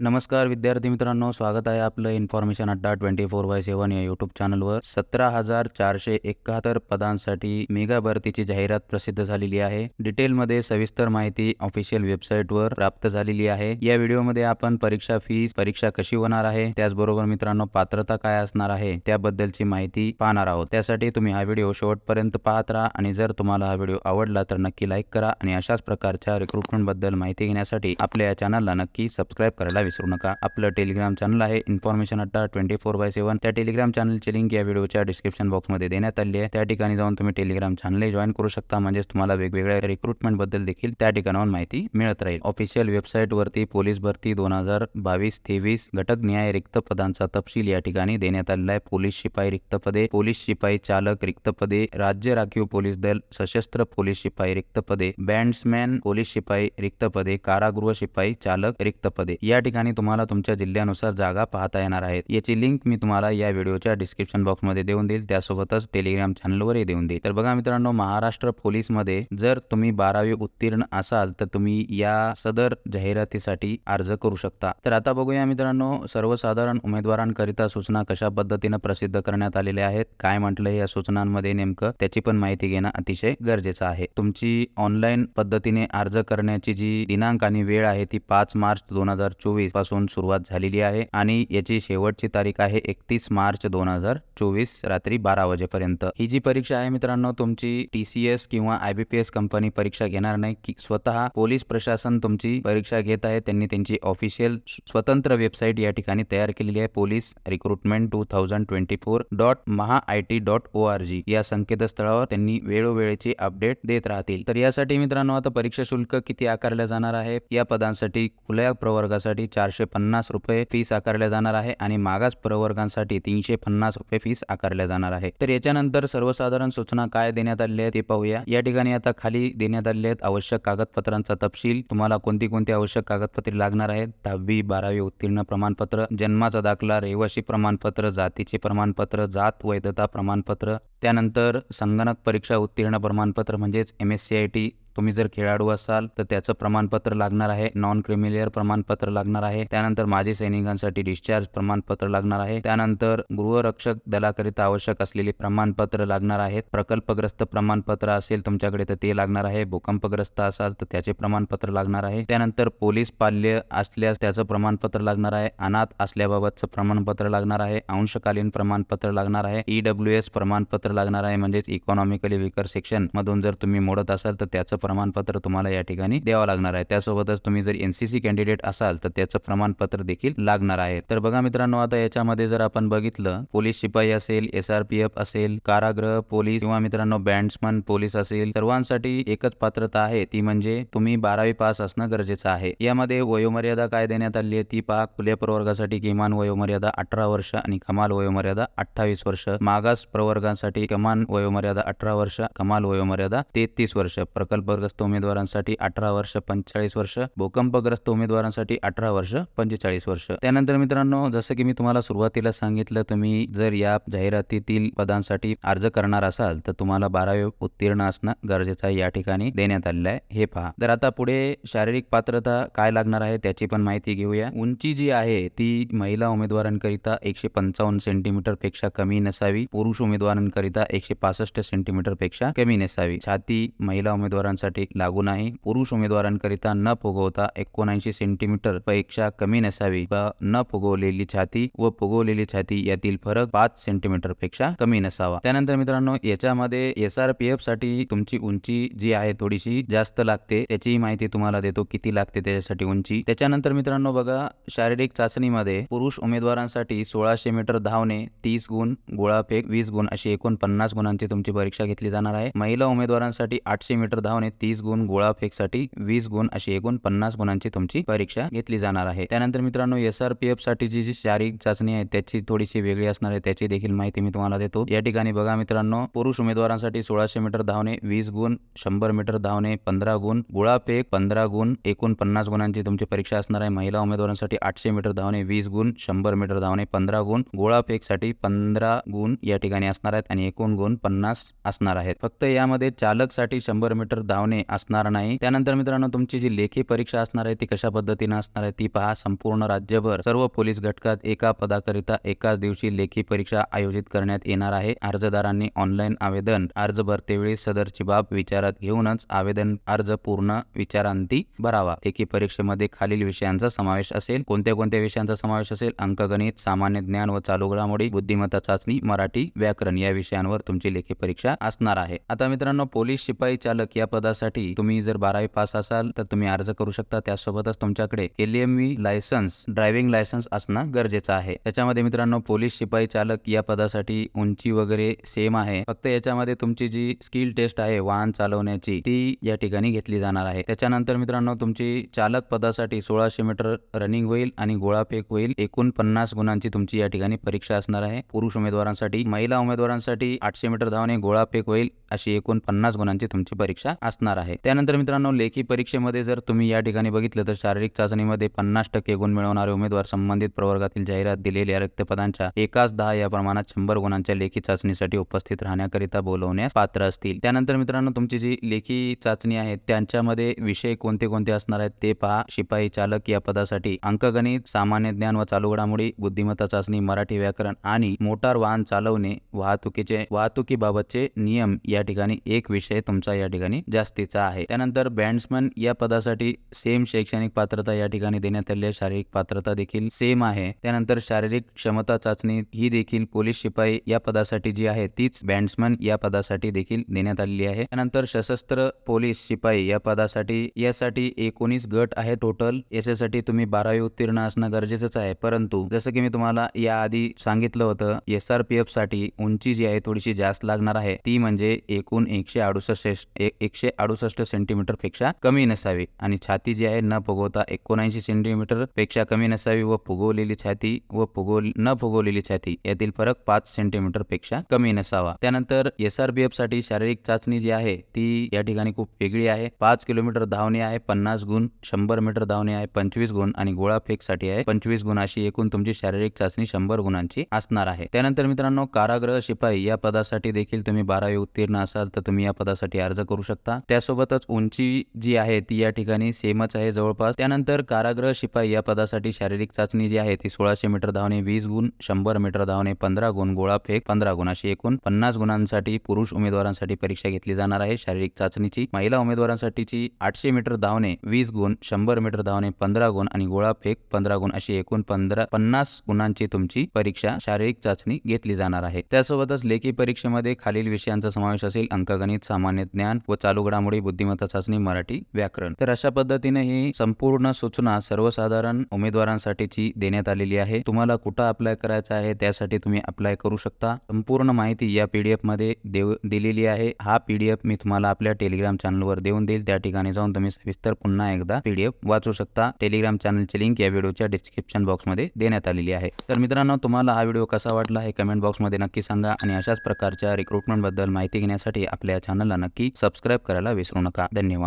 नमस्कार विद्यार्थी मित्रांनो स्वागत आहे आपलं इन्फॉर्मेशन अड्डा ट्वेंटी फोर बाय सेवन या यूट्यूब चॅनलवर सतरा हजार चारशे एकाहत्तर पदांसाठी मेगा भरतीची जाहिरात प्रसिद्ध झालेली आहे. डिटेलमध्ये सविस्तर माहिती ऑफिशियल वेबसाईटवर प्राप्त झालेली आहे. या व्हिडिओमध्ये आपण परीक्षा फीस परीक्षा कशी होणार आहे त्याचबरोबर मित्रांनो पात्रता काय असणार आहे त्याबद्दलची माहिती पाहणार आहोत. त्यासाठी तुम्ही हा व्हिडिओ शेवटपर्यंत पाहत राहा आणि जर तुम्हाला हा व्हिडिओ आवडला तर नक्की लाईक करा आणि अशाच प्रकारच्या रिक्रुटमेंटबद्दल माहिती घेण्यासाठी आपल्या या चॅनलला नक्की सबस्क्राईब करायला विसरू नका. आपलं टेलिग्राम चॅनल आहे. Information Adda twenty four by seven त्या टेलिग्राम चॅनलची लिंक या व्हिडिओच्या डिस्क्रिप्शन बॉक्समध्ये देण्यात आली आहे. त्या ठिकाणी जाऊन तुम्ही टेलिग्राम चॅनल जॉईन करू शकता. म्हणजेच तुम्हाला वेगवेगळ्या रिक्रुटमेंटबद्दल देखील त्या ठिकाणाहून माहिती मिळत राहील. ऑफिशियल वेबसाईट वरती पोलीस भरती दोन हजार बावीस तेवीस घटक न्याय रिक्त पदांचा तपशील या ठिकाणी देण्यात आलेला आहे. पोलीस शिपाई रिक्त पदे पोलीस शिपाई चालक रिक्त पदे राज्य राखीव पोलीस दल सशस्त्र पोलीस शिपाई रिक्त पदे बँड्समॅन पोलीस शिपाई रिक्त पदे कारागृह शिपाई चालक रिक्त पदे. या ठिकाणी ठिकाणी तुम्हाला तुमच्या जिल्ह्यानुसार जागा पाहता येणार आहेत. याची लिंक मी तुम्हाला या व्हिडिओच्या डिस्क्रिप्शन बॉक्समध्ये देऊन देईल. त्यासोबतच टेलिग्राम चॅनलवरही देऊन देईल. तर बघा मित्रांनो महाराष्ट्र पोलीसमध्ये जर तुम्ही बारावी उत्तीर्ण असाल तर तुम्ही या सदर जाहिरातीसाठी अर्ज करू शकता. तर आता बघूया मित्रांनो सर्वसाधारण उमेदवारांकरिता सूचना कशा पद्धतीनं प्रसिद्ध करण्यात आलेल्या आहेत? काय म्हटलं या सूचनांमध्ये नेमकं? त्याची पण माहिती घेणं अतिशय गरजेचं आहे. तुमची ऑनलाईन पद्धतीने अर्ज करण्याची जी दिनांक आणि वेळ आहे ती पाच मार्च दोन हजार चोवीस पासून सुरुवात झालेली आहे आणि याची शेवटची तारीख आहे एकतीस मार्च दोन हजार चोवीस रात्री बारा वाजेपर्यंत. ही जी परीक्षा आहे मित्रांनो तुमची टी सी एस किंवा I B P S company परीक्षा घेणार नाही की स्वतः पोलीस प्रशासन तुमची परीक्षा घेत आहे त्यांनी त्यांची ऑफिशियल स्वतंत्र वेबसाईट या ठिकाणी तयार केलेली आहे police recruitment two thousand twenty four dot Maha I T dot O R G. या संकेतस्थळावर त्यांनी वेळोवेळीची अपडेट देत राहतील. तर यासाठी मित्रांनो आता परीक्षा शुल्क किती आकारले जाणार आहे? या पदांसाठी खुल्या प्रवर्गासाठी चारशे पन्नास रुपये फीस आकारल्या जाणार आहे आणि मागास प्रवर्गांसाठी तीनशे पन्नास रुपये फीस आकारल्या जाणार आहे. तर याच्यानंतर सर्वसाधारण सूचना काय देण्यात आलेल्या आहेत ते पाहूया. या ठिकाणी आता खाली देण्यात आलेले आहेत आवश्यक कागदपत्रांचा तपशील. तुम्हाला कोणती कोणती आवश्यक कागदपत्रे लागणार आहेत? दहावी बारावी उत्तीर्ण प्रमाणपत्र जन्माचा दाखला रहिवासी प्रमाणपत्र जातीचे प्रमाणपत्र जात वैधता प्रमाणपत्र. त्यानंतर संगणक परीक्षा उत्तीर्ण प्रमाणपत्र म्हणजेच M S C I T तुम्ही जर खेळाडू असाल तर त्याचं प्रमाणपत्र लागणार आहे. नॉन क्रिमिलियर प्रमाणपत्र लागणार आहे. त्यानंतर माजी सैनिकांसाठी डिस्चार्ज प्रमाणपत्र लागणार आहे. त्यानंतर गृहरक्षक दलाकरिता आवश्यक असलेली प्रमाणपत्र लागणार आहेत. प्रकल्पग्रस्त प्रमाणपत्र असेल तुमच्याकडे तर ते लागणार आहे. भूकंपग्रस्त असाल तर त्याचे प्रमाणपत्र लागणार आहे. त्यानंतर पोलीस पाल्य असल्यास त्याचं प्रमाणपत्र लागणार आहे. अनाथ असल्याबाबतचं प्रमाणपत्र लागणार आहे. अंशकालीन प्रमाणपत्र लागणार आहे. ईडब्ल्यू एस प्रमाणपत्र लागणार आहे. म्हणजेच इकॉनॉमिकली विकर सेक्शन मधून जर तुम्ही मोडत असाल तर त्याचं प्रमाणपत्र तुम्हाला या ठिकाणी द्यावं लागणार आहे. त्यासोबतच तुम्ही जर एनसीसी कॅन्डिडेट असाल तर त्याचं प्रमाणपत्र देखील लागणार आहे. तर बघा मित्रांनो आता याच्यामध्ये जर आपण बघितलं पोलीस शिपाई असेल एस आर पी एफ असेल कारागृह पोलीस किंवा मित्रांनो बँड्समन पोलीस असेल सर्वांसाठी एकच पात्रता आहे. ती म्हणजे तुम्ही बारावी पास असणं गरजेचं आहे. यामध्ये वयोमर्यादा काय देण्यात आली आहे? ती पहा. खुल्या प्रवर्गासाठी किमान वयोमर्यादा अठरा वर्ष आणि कमाल वयोमर्यादा अठ्ठावीस वर्ष. मागास प्रवर्गांसाठी कमान वयोमर्यादा अठरा वर्ष कमाल वयोमर्यादा तेहतीस वर्ष. प्रकल्प प्रकल्पग्रस्त उमेदवारांसाठी अठरा वर्ष पंचेचाळीस वर्ष भूकंपग्रस्त उमेदवारांसाठी अठरा वर्ष पंचेचाळीस वर्ष. त्यानंतर मित्रांनो जसं की मी तुम्हाला सुरुवातीला सांगितलं तुम्ही जर या जाहिरातीतील पदांसाठी अर्ज करणार असाल तर तुम्हाला बारावी उत्तीर्ण असणं गरजेचं आहे या ठिकाणी देण्यात आलेलं आहे. हे पहा. तर आता पुढे शारीरिक पात्रता काय लागणार आहे त्याची पण माहिती घेऊया. उंची जी आहे ती महिला उमेदवारांकरिता एकशे पंचावन्न सेंटीमीटरपेक्षा कमी नसावी. पुरुष उमेदवारांकरिता एकशे पासष्ट सेंटीमीटरपेक्षा कमी नसावी. छाती महिला उमेदवारांसाठी लागू नाही. पुरुष उमेदवारांकरिता न फुगवता एकोणऐंशी सेंटीमीटरपेक्षा कमी नसावी व न फुगवलेली छाती व फुगवलेली छाती यातील फरक पाच सेंटीमीटरपेक्षा कमी नसावा. त्यानंतर मित्रांनो याच्यामध्ये एस आर पी एफसाठी तुमची उंची जी आहे थोडीशी जास्त लागते त्याची माहिती तुम्हाला देतो किती लागते त्याच्यासाठी उंची. त्याच्यानंतर मित्रांनो बघा शारीरिक चाचणीमध्ये पुरुष उमेदवारांसाठी सोळाशे मीटर धावणे तीस गुण गोळाफेक वीस गुण अशी एकूण पन्नास गुणांची तुमची परीक्षा घेतली जाणार आहे. महिला उमेदवारांसाठी आठशे मीटर धावणे तीस गुण गोळाफेकसाठी वीस गुण अशी एकूण पन्नास गुणांची तुमची परीक्षा घेतली जाणार आहे. त्यानंतर मित्रांनो एस आर पी एफसाठी जी जी शारीरिक चाचणी आहे त्याची थोडीशी वेगळी असणार आहे. त्याची देखील माहिती मी तुम्हाला देतो. या ठिकाणी बघा मित्रांनो पुरुष उमेदवारांसाठी सोळाशे मीटर धावणे वीस गुण शंभर मीटर धावणे पंधरा गुण गोळाफेक पंधरा गुण एकूण पन्नास गुणांची तुमची परीक्षा असणार आहे. महिला उमेदवारांसाठी आठशे मीटर धावणे वीस गुण शंभर मीटर धावणे पंधरा गुण गोळाफेकसाठी पंधरा गुण या ठिकाणी असणार आहेत आणि एकूण गुण पन्नास असणार आहेत. फक्त यामध्ये चालकसाठी शंभर मीटर धाव धावणे असणार नाही. त्यानंतर मित्रांनो तुमची जी लेखी परीक्षा असणार आहे ती कशा पद्धतीने असणार आहे ती पहा. संपूर्ण राज्यभर सर्व पोलीस घटकात एका पदाकरिता एकाच दिवशी लेखी परीक्षा आयोजित करण्यात येणार आहे. अर्जदारांनी ऑनलाईन आवेदन अर्ज भरतेवेळी सदरची बाब विचारात घेऊनच आवेदन अर्ज पूर्ण विचारांती भरावा. लेखी परीक्षेमध्ये खालील विषयांचा समावेश असेल कोणत्या कोणत्या विषयांचा समावेश असेल अंकगणित सामान्य ज्ञान व चालू घडामोडी बुद्धिमत्ता चाचणी मराठी व्याकरण या विषयांवर तुमची लेखी परीक्षा असणार आहे. आता मित्रांनो पोलीस शिपाई चालक या पदासाठी तुम्ही जर बारावी पास असाल तर तुम्ही अर्ज करू शकता. त्यासोबतच तुमच्याकडे L M V licence driving licence असणं गरजेचं आहे. त्याच्यामध्ये मित्रांनो पोलीस शिपाई चालक या पदासाठी उंची वगैरे सेम आहे. फक्त याच्यामध्ये तुमची जी स्किल टेस्ट आहे वाहन चालवण्याची ती या ठिकाणी घेतली जाणार आहे. त्याच्यानंतर मित्रांनो तुमची चालक पदासाठी सोळाशे मीटर रनिंग होईल आणि गोळाफेक होईल एकूण पन्नास गुणांची तुमची या ठिकाणी परीक्षा असणार आहे. पुरुष उमेदवारांसाठी महिला उमेदवारांसाठी आठशे मीटर धावणे गोळाफेक होईल अशी एकूण पन्नास गुणांची तुमची परीक्षा असणार आहे. त्यानंतर मित्रांनो लेखी परीक्षेमध्ये जर तुम्ही या ठिकाणी बघितलं तर शारीरिक चाचणीमध्ये पन्नास टक्के गुण मिळवणारे उमेदवार संबंधित प्रवर्गातील जाहिरात दिलेल्या रिक्तपदांच्या एकाच दहा या प्रमाणात शंभर गुणांच्या लेखी चाचणीसाठी उपस्थित राहण्याकरिता बोलवण्यास पात्र असतील. त्यानंतर मित्रांनो तुमची जी लेखी चाचणी आहे त्यांच्यामध्ये विषय कोणते कोणते असणार आहेत ते पहा. शिपाई चालक या पदासाठी अंकगणित सामान्य ज्ञान व चालू घडामोडी बुद्धिमत्ता चाचणी मराठी व्याकरण आणि मोटार वाहन चालवणे वाहतुकीचे वाहतुकीबाबतचे नियम या ठिकाणी एक विषय तुमचा या ठिकाणी जास्तीचा आहे. त्यानंतर बँड्समन या पदासाठी सेम शैक्षणिक पात्रता या ठिकाणी देण्यात आलेली आहे. शारीरिक पात्रता देखील सेम आहे. त्यानंतर शारीरिक क्षमता चाचणी ही देखील पोलीस शिपाई या पदासाठी जी आहे तीच बँड्समन या पदासाठी देखील देण्यात आलेली आहे. त्यानंतर सशस्त्र पोलीस शिपाई या पदासाठी यासाठी एकोणीस गट आहे टोटल याच्यासाठी तुम्ही बारावी उत्तीर्ण असणं गरजेचंच आहे. परंतु जसं की मी तुम्हाला याआधी सांगितलं होतं एस आर पी एफसाठी उंची जी आहे थोडीशी जास्त लागणार आहे. ती म्हणजे एकूण एकशे अडुसष्ट एकशे अडुसष्ट सेंटीमीटरपेक्षा कमी नसावी. आणि छाती जी आहे न फुगवता एकोणऐंशी सेंटीमीटरपेक्षा कमी नसावी व फुगवलेली छाती व फुगव न फुगवलेली छाती यातील फरक पाच सेंटीमीटरपेक्षा कमी नसावा. त्यानंतर एस आर बी एफसाठी शारीरिक चाचणी जी आहे ती या ठिकाणी खूप वेगळी आहे. पाच किलोमीटर धावणे आहे पन्नास गुण शंभर मीटर धावणे आहे पंचवीस गुण आणि गोळाफेकसाठी आहे पंचवीस गुण अशी एकूण तुमची शारीरिक चाचणी शंभर गुणांची असणार आहे. त्यानंतर मित्रांनो कारागृह शिपाई या पदासाठी देखील तुम्ही बारावी उत्तीर्ण असाल तर तुम्ही या पदासाठी अर्ज करू शकता. त्यासोबतच उंची जी आहे ती या ठिकाणी सेमच आहे जवळपास. त्यानंतर कारागृह शिपाई या पदासाठी शारीरिक चाचणी जी आहे ती सोळाशे मीटर धावणे वीस गुण शंभर मीटर धावणे पंधरा गुण गोळाफेक पंधरा गुण अशी एकूण पन्नास गुणांसाठी पुरुष उमेदवारांसाठी परीक्षा घेतली जाणार आहे. शारीरिक चाचणीची महिला उमेदवारांसाठीची आठशे मीटर धावणे वीस गुण शंभर मीटर धावणे पंधरा गुण आणि गोळा फेक पंधरा गुण अशी एकूण पंधरा पन्नास गुणांची तुमची परीक्षा शारीरिक चाचणी घेतली जाणार आहे. त्यासोबतच लेखी परीक्षेमध्ये खालील विषयांचा समावेश असेल. अंकगणित सामान्य ज्ञान व चालू घडामोडी बुद्धिमत्ता चाचणी मराठी व्याकरण. तर अशा पद्धतीने ही संपूर्ण सूचना सर्वसाधारण उमेदवारांसाठीची देण्यात आलेली आहे. तुम्हाला कुठं अप्लाय करायचं आहे त्यासाठी तुम्ही अप्लाय करू शकता. संपूर्ण माहिती या पीडीएफमध्ये देव दिलेली आहे. हा पीडीएफ मी तुम्हाला आपल्या टेलिग्राम चॅनलवर देऊन देईल. त्या ठिकाणी जाऊन तुम्ही सविस्तर पुन्हा एकदा पीडीएफ वाचू शकता. टेलिग्राम चॅनलची लिंक या व्हिडिओच्या डिस्क्रिप्शन बॉक्समध्ये देण्यात आलेली आहे. तर मित्रांनो तुम्हाला हा व्हिडिओ कसा वाटला हे कमेंट बॉक्समध्ये नक्की सांगा आणि अशाच प्रकारच्या रिक्रुटमेंटबद्दल माहिती घेण्यासाठी आपल्या चॅनलला नक्की सबस्क्राईब करायला विसरू नका. धन्यवाद.